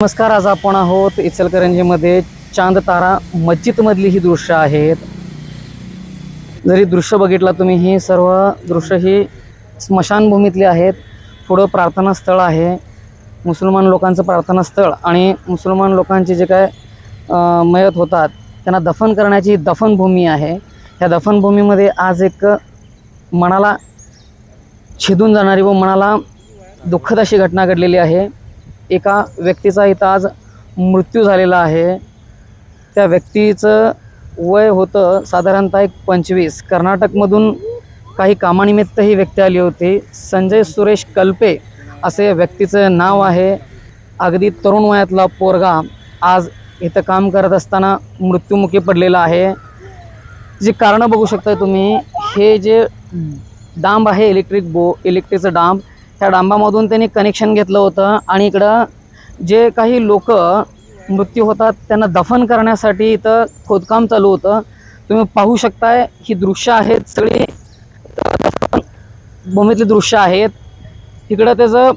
नमस्कार आज आपण आहोत इचलकरंजीमध्ये चांद तारा मस्जिदमधली ही दृश्य आहेत जरी दृश्य बघितलं तुम्ही ही सर्व दृश्य ही स्मशानभूमीतली आहेत. पुढं प्रार्थना स्थळ आहे. मुसलमान लोकांचं प्रार्थना स्थळ आणि मुसलमान लोकांचे जे काय मयत होतात त्यांना दफन करण्याची दफनभूमी आहे. ह्या दफनभूमीमध्ये आज एक मनाला छेदून जाणारी व मनाला दुःखद अशी घटना घडलेली आहे. एका व्यक्तीचा इथं आज मृत्यू झालेला आहे. त्या व्यक्तीचं वय होतं साधारणतः एक पंचवीस. कर्नाटकमधून काही कामानिमित्त ही व्यक्ती आली होती. संजय सुरेश कल्पे असे व्यक्तीचं नाव आहे. अगदी तरुण वयातला पोरगा आज इथं काम करत असताना मृत्युमुखी पडलेला आहे. जी कारणं बघू शकता तुम्ही हे जे डांब आहे इलेक्ट्रिक बो इलेक्ट्रिकचं डांब त्या डांबामधून त्यांनी कनेक्शन घेतलं होतं. आणि इकडं जे काही लोक मृत्यू होतात त्यांना दफन करण्यासाठी इथं खोदकाम चालू होतं. तुम्ही पाहू शकताय ही दृश्य आहेत सगळी. दफन भूमीतली दृश्य आहेत. इकडं त्याचं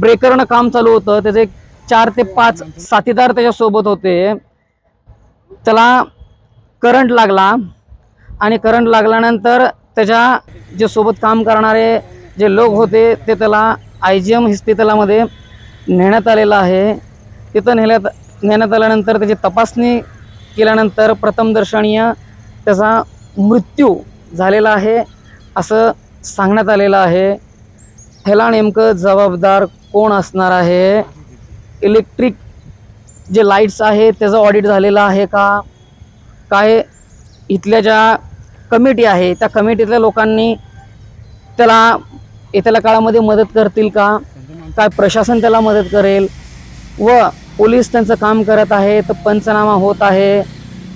ब्रेकरनं काम चालू होतं. त्याचे चार ते पाच साथीदार त्याच्यासोबत होते. त्याला करंट लागला. आणि करंट लागल्यानंतर त्याच्या जे सोबत काम करणारे जे लोक होते ते त्याला आय जी एम हॉस्पिटलामध्ये नेण्यात आलेलं आहे. तिथं नेण्यात नेण्यात आल्यानंतर त्याची तपासणी केल्यानंतर प्रथमदर्शनीय त्याचा मृत्यू झालेला आहे असं सांगण्यात आलेलं आहे. ह्याला नेमकं जबाबदार कोण असणार आहे? इलेक्ट्रिक जे लाईट्स आहे त्याचं ऑडिट झालेलं आहे का? काय इथल्या ज्या कमिटी आहे त्या कमिटीतल्या लोकांनी त्याला येत्याला काळामध्ये मदत करतील का? काय प्रशासन त्याला मदत करेल? व पोलीस त्यांचं काम करत आहे तर पंचनामा होत आहे.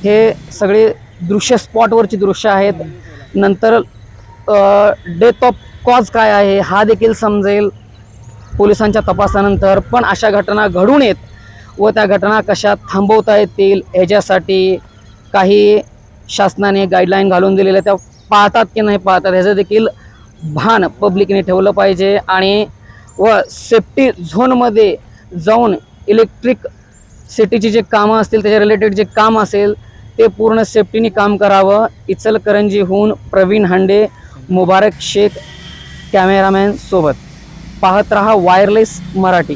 हे सगळे दृश्य स्पॉटवरची दृश्य आहेत. नंतर डेथ ऑफ कॉज काय आहे हा देखील समजेल पोलिसांच्या तपासानंतर. पण अशा घटना घडून येत व त्या घटना कशा थांबवता येतील ह्याच्यासाठी काही शासनाने गाईडलाईन घालून दिलेल्या त्या पाहतात की नाही पाहतात ह्याचं देखील भान पब्लिकने ठेवलं पाहिजे आणि व सेफ्टी झोनमध्ये जाऊन इलेक्ट्रिक सिटीची जे कामं असतील त्याच्या रिलेटेड जे काम असेल ते पूर्ण सेफ्टीने काम करावं. इचलकरंजीहून प्रवीण हांडे मुबारक शेख कॅमेरामॅन सोबत. पाहत रहा वायरलेस मराठी.